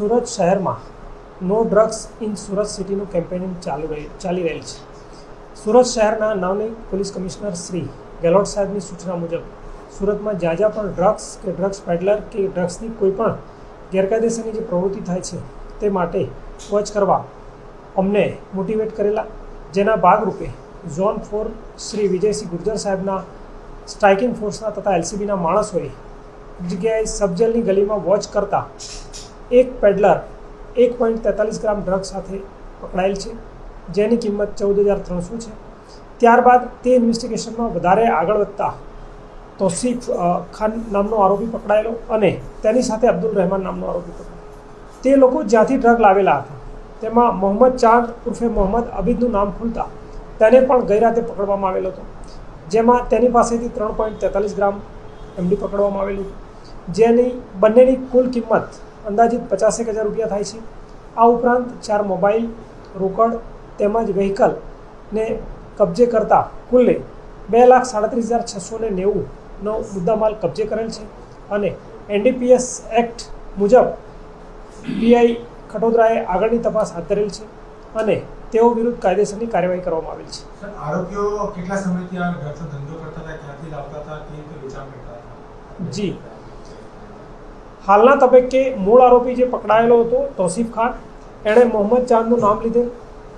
સુરત શહેરમાં no drugs in Surat સિટીનું campaigning ચાલુ ચાલી રહેલ છે. સુરત શહેરના નવનિયુક્ત પોલીસ કમિશનર શ્રી ગેહલોત સાહેબની સૂચના મુજબ, સુરતમાં જ્યાં જ્યાં પણ ડ્રગ્સ કે ડ્રગ્સ પેડલર કે ડ્રગ્સની કોઈ પણ ગેરકાયદેસરની જે પ્રવૃત્તિ થાય છે, તે માટે વોચ કરવા અમને મોટિવેટ કરેલા. જેના ભાગરૂપે ઝોન ફોર શ્રી વિજયસિંહ ગુર્જર સાહેબના સ્ટ્રાઇકિંગ ફોર્સના તથા એલસીબીના માણસોએ જગ્યાએ સબજેલની ગલીમાં વોચ કરતા એક પેડલર એક પોઈન્ટ તેતાલીસ ગ્રામ ડ્રગ સાથે પકડાયેલ છે, જેની કિંમત ચૌદ હજાર ત્રણસો છે. ત્યારબાદ તે ઇન્વેસ્ટિગેશનમાં વધારે આગળ વધતા તોસીફ ખાન નામનો આરોપી પકડાયેલો અને તેની સાથે અબ્દુલ રહેમાન નામનો આરોપી પકડાયો તે લોકો જ્યાંથી ડ્રગ લાવેલા હતા, તેમાં મોહમ્મદ ચાંદ ઉર્ફે મોહમ્મદ અબીદનું નામ ખુલતા તેને પણ ગઈ રાતે પકડવામાં આવેલો હતો, જેમાં તેની પાસેથી ત્રણ પોઈન્ટ તેતાલીસ ગ્રામ એમડી પકડવામાં આવેલું જેની બંનેની કુલ કિંમત અંદાજિત પચાસેક હજાર રૂપિયા થાય છે. આ ઉપરાંત ચાર મોબાઈલ રોકડ તેમજ વ્હીકલ ને કબજે કરતા કુલ્લે બે લાખ સાડત્રીસ હજાર છસો ને નેવુંનો મુદ્દામાલ કબજે કરેલ છે અને એનડીપીએસ એક્ટ મુજબ પીઆઈ ખટોદરાએ આગળની તપાસ હાથ ધરેલ છે અને તેઓ વિરુદ્ધ કાયદેસરની કાર્યવાહી કરવામાં આવેલ છે. આરોપીઓ કેટલા સમયથી આ ધંધો કરતા હતા? ક્યાંથી લાવતા હતા? કે વેચાણ કરતા હતા? જી. હાલના તબક્કે મૂળ આરોપી જે પકડાયેલો હતો તોસીફ ખાન એણે મોહમ્મદ ચાંદનું નામ લીધેલ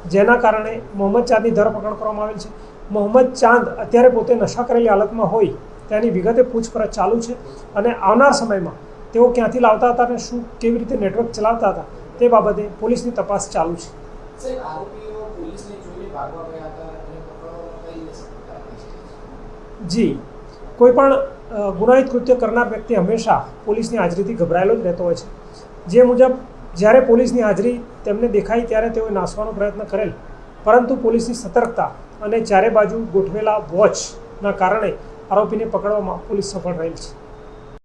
જેના કારણે મોહમ્મદ ચાંદની ધરપકડ કરવામાં આવેલ છે મોહમ્મદ ચાંદ અત્યારે પોતે નશા કરેલી હાલતમાં હોય તેની વિગતે પૂછપરછ ચાલુ છે અને આવનાર સમયમાં તેઓ ક્યાંથી લાવતા હતા અને શું કેવી રીતે નેટવર્ક ચલાવતા હતા તે બાબતે પોલીસની તપાસ ચાલુ છે? જી કોઈ પણ ગુનાહિત કૃત્ય કરનાર વ્યક્તિ હંમેશા પોલીસની હાજરીથી ગભરાયેલો જ રહેતો હોય છે. જે મુજબ, જ્યારે પોલીસની હાજરી તેમને દેખાઈ ત્યારે તેઓએ નાસવાનો પ્રયત્ન કરેલ. પરંતુ પોલીસની સતર્કતા અને ચારે બાજુ ગોઠવેલા વોચના કારણે આરોપીને પકડવામાં પોલીસ સફળ રહેલ છે.